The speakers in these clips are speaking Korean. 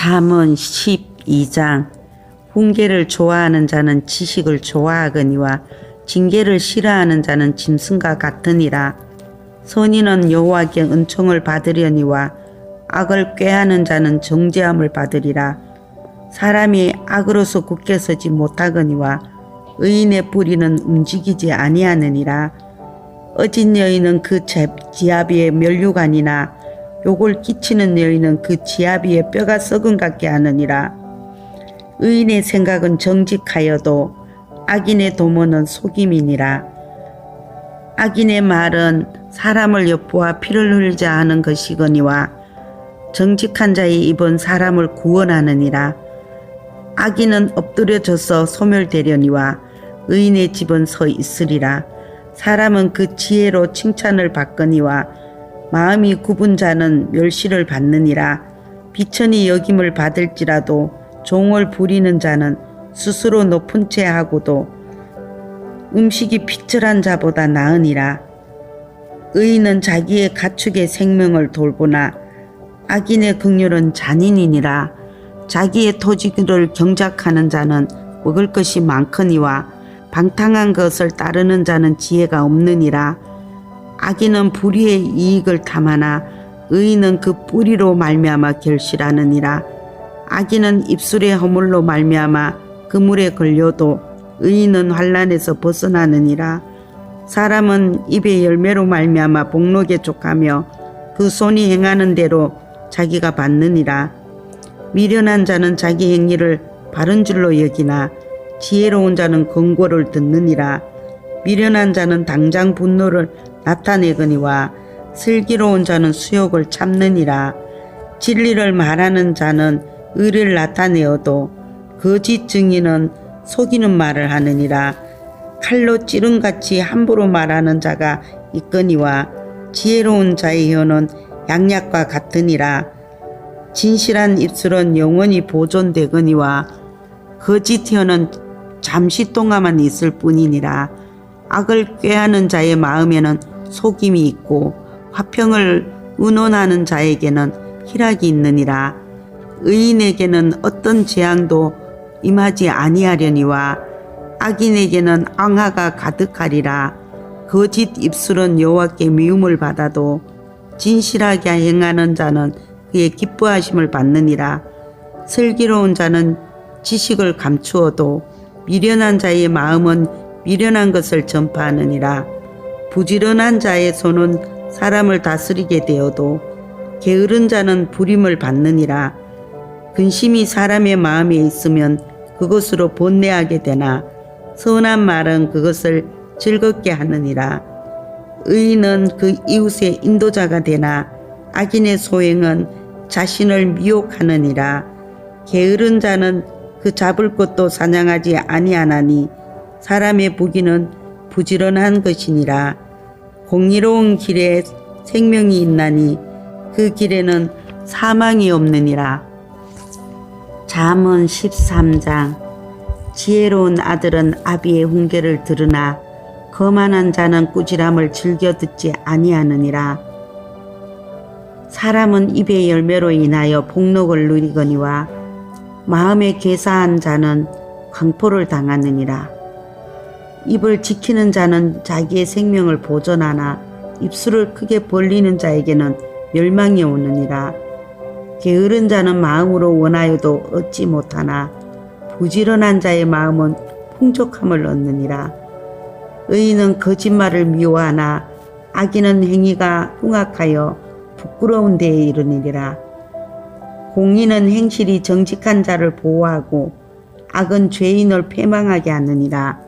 잠언 12장 훈계를 좋아하는 자는 지식을 좋아하거니와 징계를 싫어하는 자는 짐승과 같으니라. 선인은 여호와께 은총을 받으려니와 악을 꾀하는 자는 정죄함을 받으리라. 사람이 악으로서 굳게 서지 못하거니와 의인의 뿌리는 움직이지 아니하느니라. 어진 여인은 그 제- 지압 위에 멸류관이나 욕을 끼치는 여인은 그 위에 뼈가 썩은 같게 하느니라. 의인의 생각은 정직하여도 악인의 도모는 속임이니라. 악인의 말은 사람을 엿보아 피를 흘리자 하는 것이거니와 정직한 자의 입은 사람을 구원하느니라. 악인은 엎드려져서 소멸되려니와 의인의 집은 서 있으리라. 사람은 그 지혜로 칭찬을 받거니와 마음이 굽은 자는 멸시를 받느니라. 비천이 여김을 받을지라도 종을 부리는 자는 스스로 높은 채 하고도 음식이 피철한 자보다 나으니라. 의인은 자기의 가축의 생명을 돌보나 악인의 긍휼은 잔인이니라. 자기의 토지를 경작하는 자는 먹을 것이 많거니와 방탕한 것을 따르는 자는 지혜가 없느니라 악인은 불의의 이익을 탐하나 의인은 그 뿌리로 말미암아 결실하느니라. 악인은 입술의 허물로 말미암아 그물에 걸려도 의인은 환란에서 벗어나느니라. 사람은 입의 열매로 말미암아 복록에 족하며 그 손이 행하는 대로 자기가 받느니라. 미련한 자는 자기 행위를 바른 줄로 여기나 지혜로운 자는 권고를 듣느니라. 미련한 자는 당장 분노를 나타내거니와 슬기로운 자는 수욕을 참느니라. 진리를 말하는 자는 의를 나타내어도 거짓 증인은 속이는 말을 하느니라. 칼로 찌른 같이 함부로 말하는 자가 있거니와 지혜로운 자의 혀는 양약과 같으니라. 진실한 입술은 영원히 보존되거니와 거짓 혀는 잠시 동안만 있을 뿐이니라. 악을 꾀하는 자의 마음에는 속임이 있고 화평을 의논하는 자에게는 희락이 있느니라. 의인에게는 어떤 재앙도 임하지 아니하려니와 악인에게는 앙하가 가득하리라. 거짓 입술은 여호와께 미움을 받아도 진실하게 행하는 자는 그의 기뻐하심을 받느니라. 슬기로운 자는 지식을 감추어도 미련한 자의 마음은 미련한 것을 전파하느니라 부지런한 자의 손은 사람을 다스리게 되어도 게으른 자는 부림을 받느니라. 근심이 사람의 마음에 있으면 그것으로 번뇌하게 되나 선한 말은 그것을 즐겁게 하느니라. 의인은 그 이웃의 인도자가 되나 악인의 소행은 자신을 미혹하느니라. 게으른 자는 그 잡을 것도 사냥하지 아니하나니 사람의 부기는 부지런한 것이니라 공의로운 길에 생명이 있나니 그 길에는 사망이 없느니라. 잠언 13장. 지혜로운 아들은 아비의 훈계를 들으나 거만한 자는 꾸지람을 즐겨 듣지 아니하느니라. 사람은 입의 열매로 인하여 복록을 누리거니와 마음에 괴사한 자는 광포를 당하느니라 입을 지키는 자는 자기의 생명을 보존하나 입술을 크게 벌리는 자에게는 멸망이 오느니라. 게으른 자는 마음으로 원하여도 얻지 못하나 부지런한 자의 마음은 풍족함을 얻느니라. 의인은 거짓말을 미워하나 악인은 행위가 흉악하여 부끄러운 데에 이르니라. 공의는 행실이 정직한 자를 보호하고 악은 죄인을 패망하게 하느니라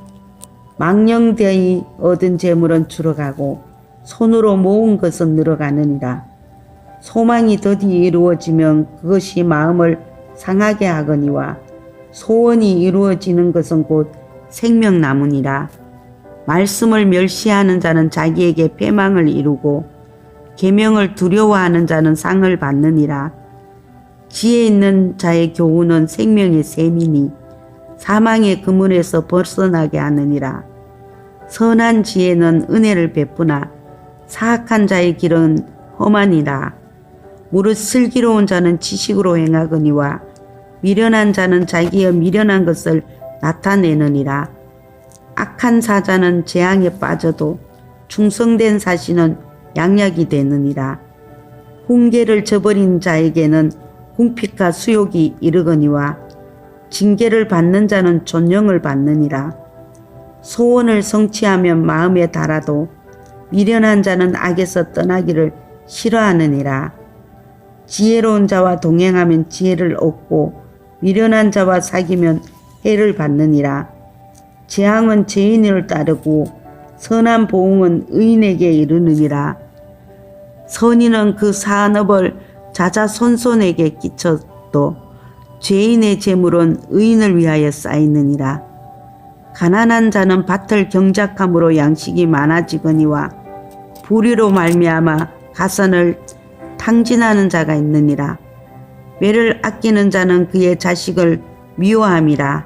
망령되이 얻은 재물은 줄어가고 손으로 모은 것은 늘어가느니라 소망이 더디 이루어지면 그것이 마음을 상하게 하거니와 소원이 이루어지는 것은 곧 생명나무니라. 말씀을 멸시하는 자는 자기에게 패망을 이루고 계명을 두려워하는 자는 상을 받느니라. 지혜 있는 자의 교훈은 생명의 셈이니 사망의 그물에서 벗어나게 하느니라. 선한 지혜는 은혜를 베푸나 사악한 자의 길은 험하니라. 무릇 슬기로운 자는 지식으로 행하거니와 미련한 자는 자기의 미련한 것을 나타내느니라. 악한 사자는 재앙에 빠져도 충성된 사신은 양약이 되느니라. 훈계를 저버린 자에게는 궁핍과 수욕이 이르거니와 징계를 받는 자는 존영을 받느니라. 소원을 성취하면 마음에 달아도 미련한 자는 악에서 떠나기를 싫어하느니라. 지혜로운 자와 동행하면 지혜를 얻고 미련한 자와 사귀면 해를 받느니라. 재앙은 죄인을 따르고 선한 보응은 의인에게 이르느니라. 선인은 그 산업을 자자손손에게 끼쳐도 죄인의 재물은 의인을 위하여 쌓이느니라. 가난한 자는 밭을 경작함으로 양식이 많아지거니와 불의로 말미암아 가선을 탕진하는 자가 있느니라. 매를 아끼는 자는 그의 자식을 미워함이라.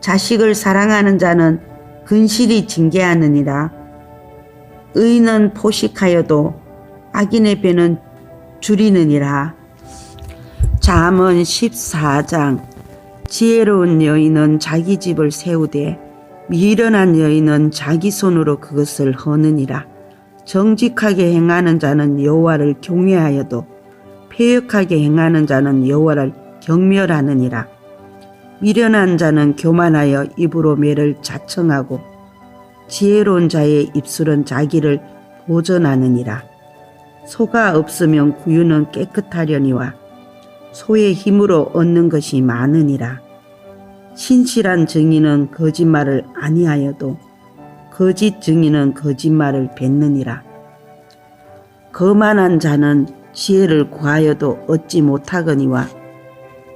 자식을 사랑하는 자는 근실이 징계하느니라. 의인은 포식하여도 악인의 배는 줄이느니라. 잠언 14장 지혜로운 여인은 자기 집을 세우되 미련한 여인은 자기 손으로 그것을 허느니라. 정직하게 행하는 자는 여호와를 경외하여도 폐역하게 행하는 자는 여호와를 경멸하느니라. 미련한 자는 교만하여 입으로 매를 자청하고 지혜로운 자의 입술은 자기를 보전하느니라. 소가 없으면 구유는 깨끗하려니와 소의 힘으로 얻는 것이 많으니라. 신실한 증인은 거짓말을 아니하여도 거짓 증인은 거짓말을 뱉느니라. 거만한 자는 지혜를 구하여도 얻지 못하거니와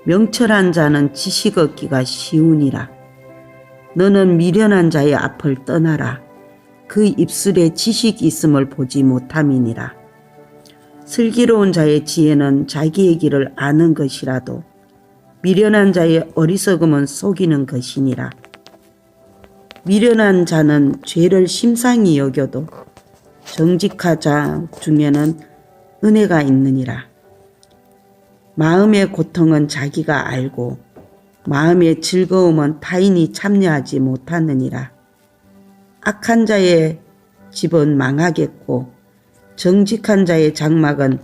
명철한 자는 지식 얻기가 쉬우니라. 너는 미련한 자의 앞을 떠나라. 그 입술에 지식이 있음을 보지 못함이니라. 슬기로운 자의 지혜는 자기의 길을 아는 것이라도 미련한 자의 어리석음은 속이는 것이니라. 미련한 자는 죄를 심상히 여겨도 정직한 자 중에는 은혜가 있느니라. 마음의 고통은 자기가 알고 마음의 즐거움은 타인이 참여하지 못하느니라. 악한 자의 집은 망하겠고 정직한 자의 장막은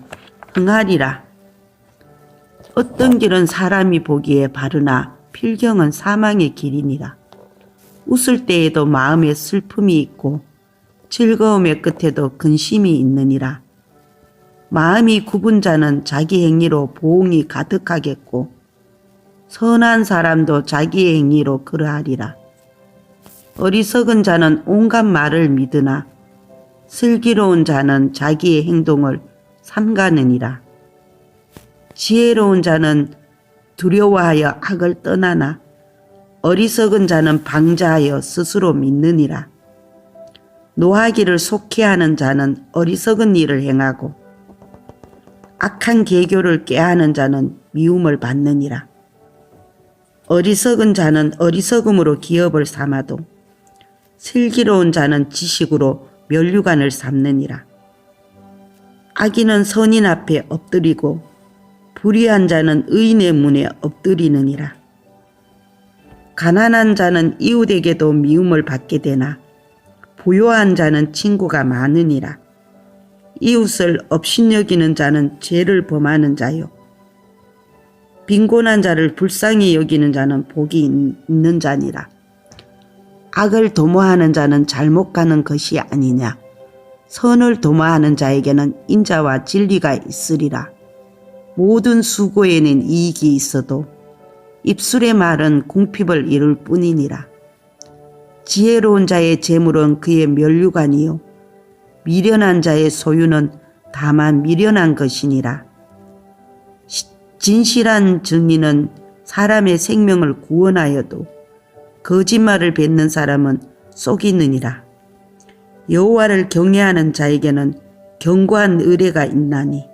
흥하리라. 어떤 길은 사람이 보기에 바르나 필경은 사망의 길이니라. 웃을 때에도 마음에 슬픔이 있고 즐거움의 끝에도 근심이 있느니라. 마음이 굽은 자는 자기 행위로 보응이 가득하겠고 선한 사람도 자기의 행위로 그러하리라. 어리석은 자는 온갖 말을 믿으나 슬기로운 자는 자기의 행동을 삼가느니라. 지혜로운 자는 두려워하여 악을 떠나나 어리석은 자는 방자하여 스스로 믿느니라. 노하기를 속해하는 자는 어리석은 일을 행하고 악한 계교를 깨하는 자는 미움을 받느니라. 어리석은 자는 어리석음으로 기업을 삼아도 슬기로운 자는 지식으로 멸류관을 삼느니라. 악인은 선인 앞에 엎드리고 불의한 자는 의인의 문에 엎드리느니라. 가난한 자는 이웃에게도 미움을 받게 되나 부요한 자는 친구가 많으니라. 이웃을 업신여기는 자는 죄를 범하는 자요. 빈곤한 자를 불쌍히 여기는 자는 복이 있는 자니라. 악을 도모하는 자는 잘못 가는 것이 아니냐. 선을 도모하는 자에게는 인자와 진리가 있으리라. 모든 수고에는 이익이 있어도 입술의 말은 궁핍을 이룰 뿐이니라. 지혜로운 자의 재물은 그의 멸류관이요. 미련한 자의 소유는 다만 미련한 것이니라. 진실한 증인은 사람의 생명을 구원하여도 거짓말을 뱉는 사람은 속이느니라. 여호와를 경외하는 자에게는 견고한 의뢰가 있나니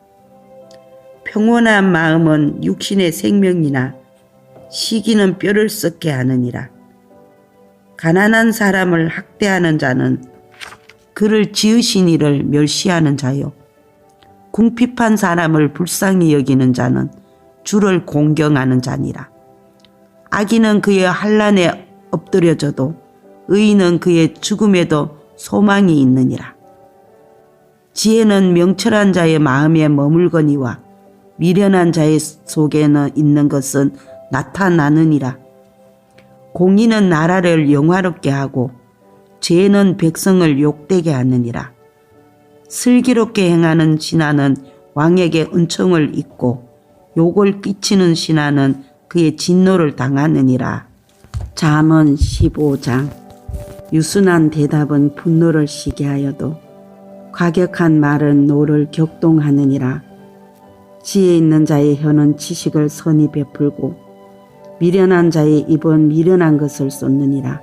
평온한 마음은 육신의 생명이나 시기는 뼈를 썩게 하느니라. 가난한 사람을 학대하는 자는 그를 지으신 이를 멸시하는 자요. 궁핍한 사람을 불쌍히 여기는 자는 주를 공경하는 자니라. 악인은 그의 한란에 엎드려져도 의인은 그의 죽음에도 소망이 있느니라. 지혜는 명철한 자의 마음에 머물거니와 미련한 자의 속에는 있는 것은 나타나느니라. 공의는 나라를 영화롭게 하고 죄는 백성을 욕되게 하느니라. 슬기롭게 행하는 신하는 왕에게 은총을 입고 욕을 끼치는 신하는 그의 진노를 당하느니라. 잠언 15장 유순한 대답은 분노를 시게 하여도 과격한 말은 노를 격동하느니라. 지혜 있는 자의 혀는 지식을 선히 베풀고 미련한 자의 입은 미련한 것을 쏟느니라.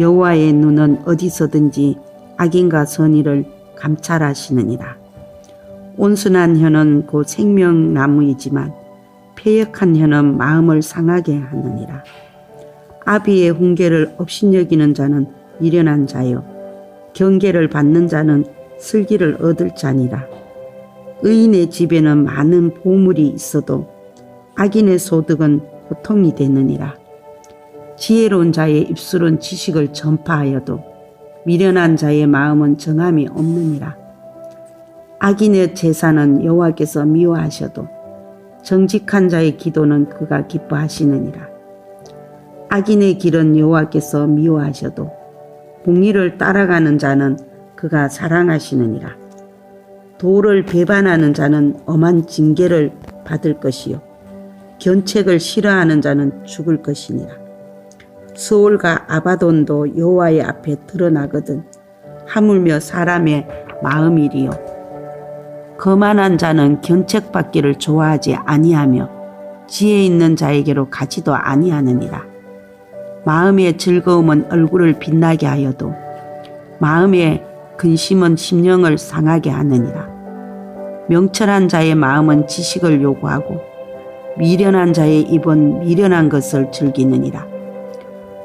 여호와의 눈은 어디서든지 악인과 선의를 감찰하시느니라. 온순한 혀는 곧 생명나무이지만 폐역한 혀는 마음을 상하게 하느니라. 아비의 훈계를 업신여기는 자는 미련한 자요. 경계를 받는 자는 슬기를 얻을 자니라. 의인의 집에는 많은 보물이 있어도 악인의 소득은 고통이 되느니라. 지혜로운 자의 입술은 지식을 전파하여도 미련한 자의 마음은 정함이 없느니라. 악인의 제사는 여호와께서 미워하셔도 정직한 자의 기도는 그가 기뻐하시느니라. 악인의 길은 여호와께서 미워하셔도 공의를 따라가는 자는 그가 사랑하시느니라. 도를 배반하는 자는 엄한 징계를 받을 것이요 견책을 싫어하는 자는 죽을 것이니라. 수올과 아바돈도 여호와의 앞에 드러나거든 하물며 사람의 마음이리요 거만한 자는 견책받기를 좋아하지 아니하며 지혜 있는 자에게로 가지도 아니하느니라. 마음의 즐거움은 얼굴을 빛나게 하여도 마음의 근심은 심령을 상하게 하느니라. 명철한 자의 마음은 지식을 요구하고 미련한 자의 입은 미련한 것을 즐기느니라.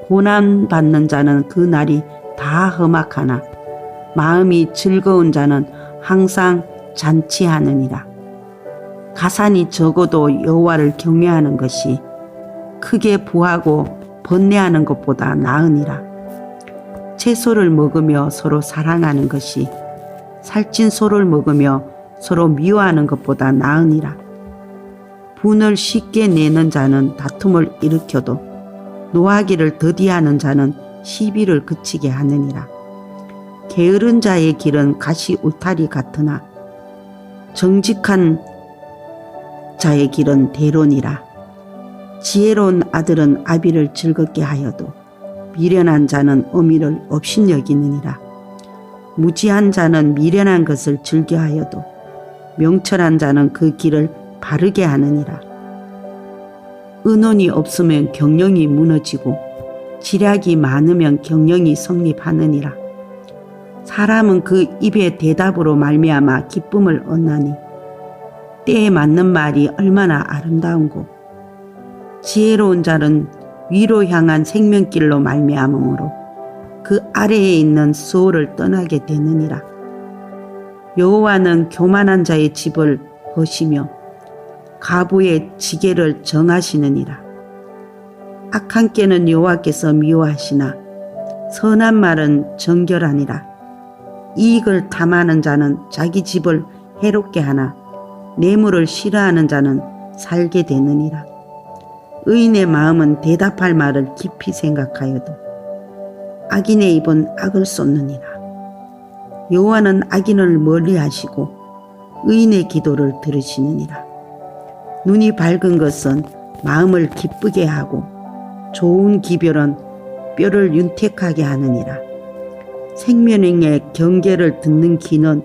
고난 받는 자는 그 날이 다 험악하나 마음이 즐거운 자는 항상 잔치하느니라. 가산이 적어도 여호와를 경외하는 것이 크게 부하고 번뇌하는 것보다 나으니라. 채소를 먹으며 서로 사랑하는 것이 살찐 소를 먹으며 서로 미워하는 것보다 나으니라. 분을 쉽게 내는 자는 다툼을 일으켜도 노하기를 더디하는 자는 시비를 그치게 하느니라. 게으른 자의 길은 가시 울타리 같으나 정직한 자의 길은 대론이라. 지혜로운 아들은 아비를 즐겁게 하여도 미련한 자는 어미를 업신여기느니라. 무지한 자는 미련한 것을 즐겨하여도 명철한 자는 그 길을 바르게 하느니라. 은원이 없으면 경영이 무너지고 지략이 많으면 경영이 성립하느니라. 사람은 그 입의 대답으로 말미암아 기쁨을 얻나니 때에 맞는 말이 얼마나 아름다운고 지혜로운 자는 위로 향한 생명길로 말미암으므로 그 아래에 있는 수호를 떠나게 되느니라. 여호와는 교만한 자의 집을 허시며 가부의 지게를 정하시느니라. 악한 깨는 여호와께서 미워하시나 선한 말은 정결하니라. 이익을 탐하는 자는 자기 집을 해롭게 하나 뇌물을 싫어하는 자는 살게 되느니라. 의인의 마음은 대답할 말을 깊이 생각하여도 악인의 입은 악을 쏟느니라. 여호와는 악인을 멀리하시고 의인의 기도를 들으시느니라. 눈이 밝은 것은 마음을 기쁘게 하고 좋은 기별은 뼈를 윤택하게 하느니라. 생명의 경계를 듣는 귀는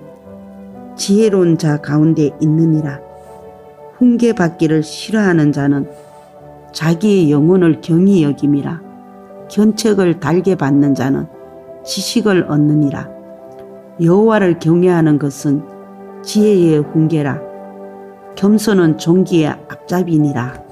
지혜로운 자 가운데 있느니라. 훈계받기를 싫어하는 자는 자기의 영혼을 경히 여김이라. 견책을 달게 받는 자는 지식을 얻느니라. 여호와를 경외하는 것은 지혜의 훈계라. 겸손은 종기의 앞잡이니라.